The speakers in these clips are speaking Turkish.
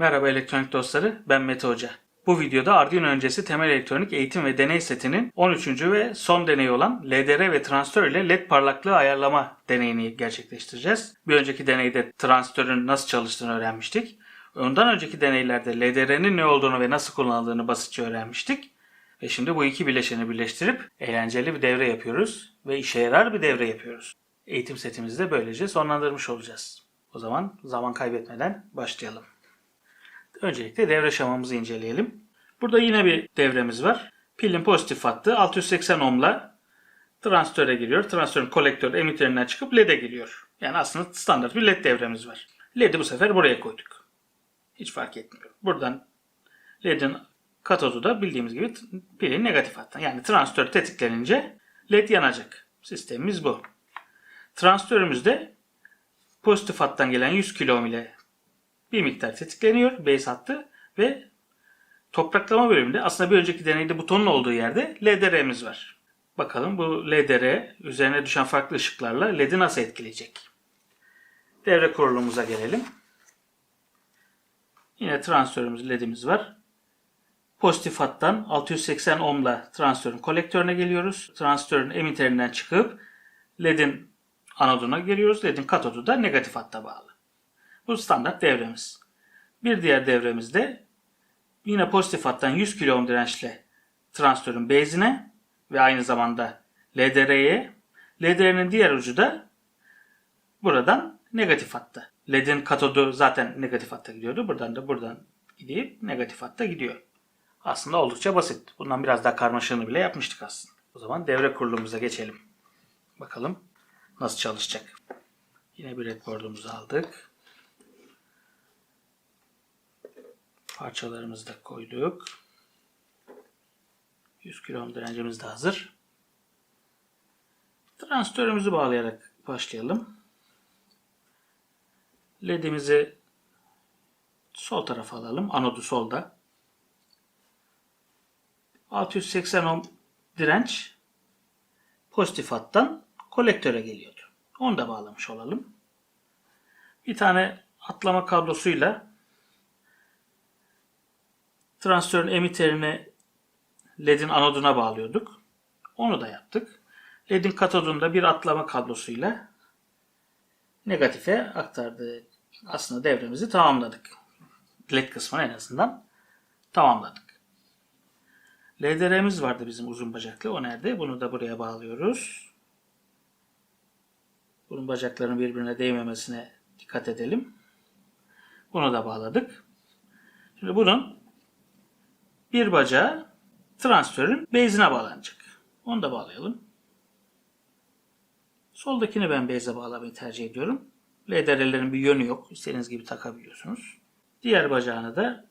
Merhaba elektronik dostları, ben Mete Hoca. Bu videoda Arduino öncesi temel elektronik eğitim ve deney setinin 13. ve son deneyi olan LDR ve transistör ile LED parlaklığı ayarlama deneyini gerçekleştireceğiz. Bir önceki deneyde transistörün nasıl çalıştığını öğrenmiştik. Ondan önceki deneylerde LDR'nin ne olduğunu ve nasıl kullanıldığını basitçe öğrenmiştik. Ve şimdi bu iki bileşeni birleştirip eğlenceli bir devre yapıyoruz ve işe yarar bir devre yapıyoruz. Eğitim setimizi de böylece sonlandırmış olacağız. O zaman zaman kaybetmeden başlayalım. Öncelikle devre şemamızı inceleyelim. Burada yine bir devremiz var. Pilin pozitif hattı 680 ohmla transistöre giriyor. Transistörün kolektör emiterinden çıkıp LED'e giriyor. Yani aslında standart bir LED devremiz var. LED'i bu sefer buraya koyduk. Hiç fark etmiyor. Buradan LED'in katodu da bildiğimiz gibi pilin negatif hattı. Yani transistör tetiklenince LED yanacak. Sistemimiz bu. Transistörümüzde pozitif hattan gelen 100 kilo ohm ile bir miktar tetikleniyor base hattı ve topraklama bölümünde aslında bir önceki deneyde butonun olduğu yerde LDR'miz var. Bakalım bu LDR üzerine düşen farklı ışıklarla LED'i nasıl etkileyecek? Devre kurulumuza gelelim. Yine transistörümüz LED'imiz var. Pozitif hattan 680 ohmla transistörün kolektörüne geliyoruz. Transistörün emiterinden çıkıp LED'in anoduna geliyoruz. LED'in katodu da negatif hatta bağlı. Bu standart devremiz. Bir diğer devremizde yine pozitif hattan 100 kilo ohm dirençle transistörün base'ine ve aynı zamanda LDR'ye LDR'nin diğer ucu da buradan negatif hatta. LED'in katodu zaten negatif hatta gidiyordu. Buradan da buradan gidip negatif hatta gidiyor. Aslında oldukça basit. Bundan biraz daha karmaşığını bile yapmıştık aslında. O zaman devre kurulumuza geçelim. Bakalım nasıl çalışacak. Yine bir breadboard'umuzu aldık. Parçalarımızı da koyduk. 100 kilo direncimiz de hazır. Transistörümüzü bağlayarak başlayalım. LED'imizi sol tarafa alalım. Anodu solda. 680 ohm direnç pozitif hattan kolektöre geliyordu. Onu da bağlamış olalım. Bir tane atlama kablosuyla transistörün emiterini LED'in anoduna bağlıyorduk. Onu da yaptık. LED'in katodunda bir atlama kablosuyla negatife aktardık. Aslında devremizi tamamladık. LED kısmını en azından tamamladık. LDR'miz vardı bizim uzun bacaklı. O nerede? Bunu da buraya bağlıyoruz. Bunun bacaklarının birbirine değmemesine dikkat edelim. Bunu da bağladık. Şimdi bunun bir bacağı transistörün base'ine bağlanacak. Onu da bağlayalım. Soldakini ben base'e bağlamayı tercih ediyorum. LDR'lerin bir yönü yok. İstediğiniz gibi takabiliyorsunuz. Diğer bacağını da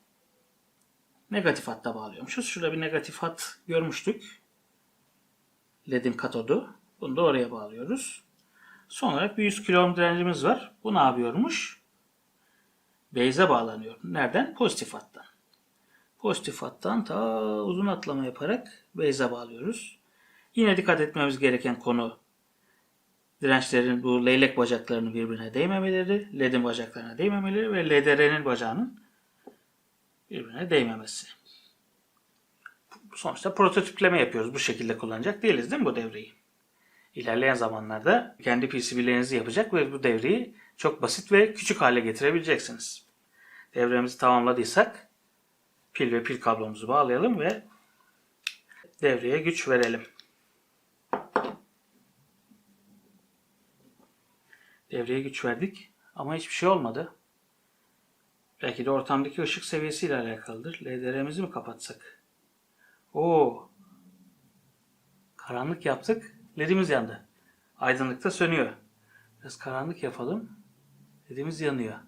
negatif hatta bağlıyormuşuz. Şurada bir negatif hat görmüştük. LED'in katodu. Bunu da oraya bağlıyoruz. Son olarak bir 100 kilo ohm direncimiz var. Bu ne yapıyormuş? Base'e bağlanıyor. Nereden? Pozitif hattan. Pozitif hattan ta uzun atlama yaparak base'e bağlıyoruz. Yine dikkat etmemiz gereken konu dirençlerin bu leylek bacaklarının birbirine değmemeleri, LED'in bacaklarına değmemeleri ve LDR'nin bacağının birbirine değmemesi. Sonuçta prototipleme yapıyoruz. Bu şekilde kullanacak değiliz değil mi bu devreyi? İlerleyen zamanlarda kendi PCB'lerinizi yapacak ve bu devreyi çok basit ve küçük hale getirebileceksiniz. Devremizi tamamladıysak pil ve pil kablomuzu bağlayalım ve devreye güç verelim. Devreye güç verdik ama hiçbir şey olmadı. Belki de ortamdaki ışık seviyesiyle alakalıdır. LDR'mizi mi kapatsak? Oo. Karanlık yaptık. LED'imiz yandı. Aydınlıkta sönüyor. Biraz karanlık yapalım. LED'imiz yanıyor.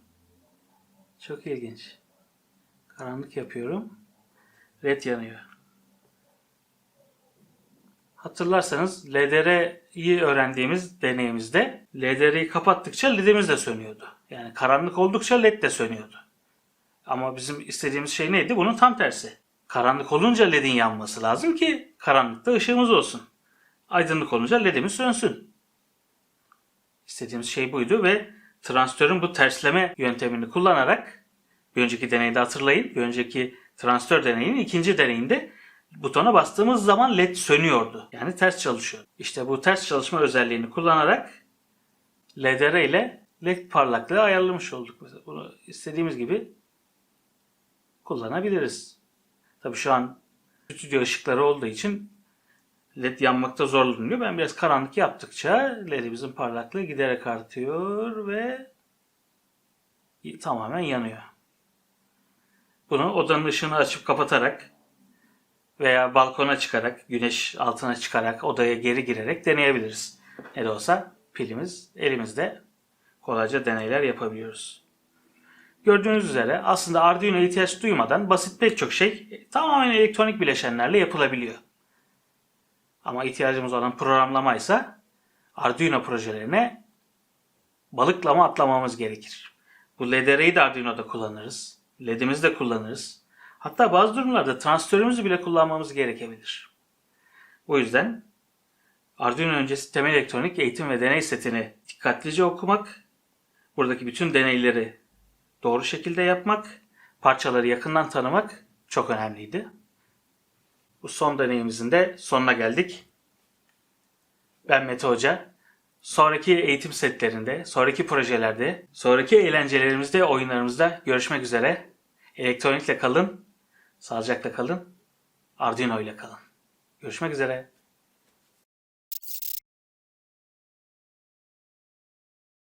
Çok ilginç. Karanlık yapıyorum. LED yanıyor. Hatırlarsanız LDR'yi öğrendiğimiz deneyimizde LDR'yi kapattıkça LED'imiz de sönüyordu. Yani karanlık oldukça LED de sönüyordu. Ama bizim istediğimiz şey neydi? Bunun tam tersi. Karanlık olunca LED'in yanması lazım ki karanlıkta ışığımız olsun. Aydınlık olunca LED'imiz sönsün. İstediğimiz şey buydu ve transistörün bu tersleme yöntemini kullanarak Bir önceki deneyde hatırlayın. Bir önceki transistör deneyinin ikinci deneyinde butona bastığımız zaman led sönüyordu. Yani ters çalışıyor. İşte bu ters çalışma özelliğini kullanarak LDR ile led parlaklığı ayarlamış olduk. Mesela bunu istediğimiz gibi kullanabiliriz. Tabii şu an stüdyo ışıkları olduğu için led yanmakta zorlanıyor. Ben biraz karanlık yaptıkça ledimizin parlaklığı giderek artıyor ve tamamen yanıyor. Bunu odanın ışığını açıp kapatarak veya balkona çıkarak, güneş altına çıkarak, odaya geri girerek deneyebiliriz. Ne de olsa pilimiz elimizde kolayca deneyler yapabiliyoruz. Gördüğünüz üzere aslında Arduino'ya ihtiyaç duymadan basit pek çok şey tamamen elektronik bileşenlerle yapılabiliyor. Ama ihtiyacımız olan programlama ise Arduino projelerine balıklama atlamamız gerekir. Bu LDR'yi de Arduino'da kullanırız. LED'imizi de kullanırız. Hatta bazı durumlarda transistörümüzü bile kullanmamız gerekebilir. Bu yüzden Arduino öncesi temel elektronik eğitim ve deney setini dikkatlice okumak, buradaki bütün deneyleri doğru şekilde yapmak, parçaları yakından tanımak çok önemliydi. Bu son deneyimizin de sonuna geldik. Ben Mete Hoca. Sonraki eğitim setlerinde, sonraki projelerde, sonraki eğlencelerimizde, oyunlarımızda görüşmek üzere. Elektronikle kalın, sağlıcakla kalın, Arduino ile kalın. Görüşmek üzere.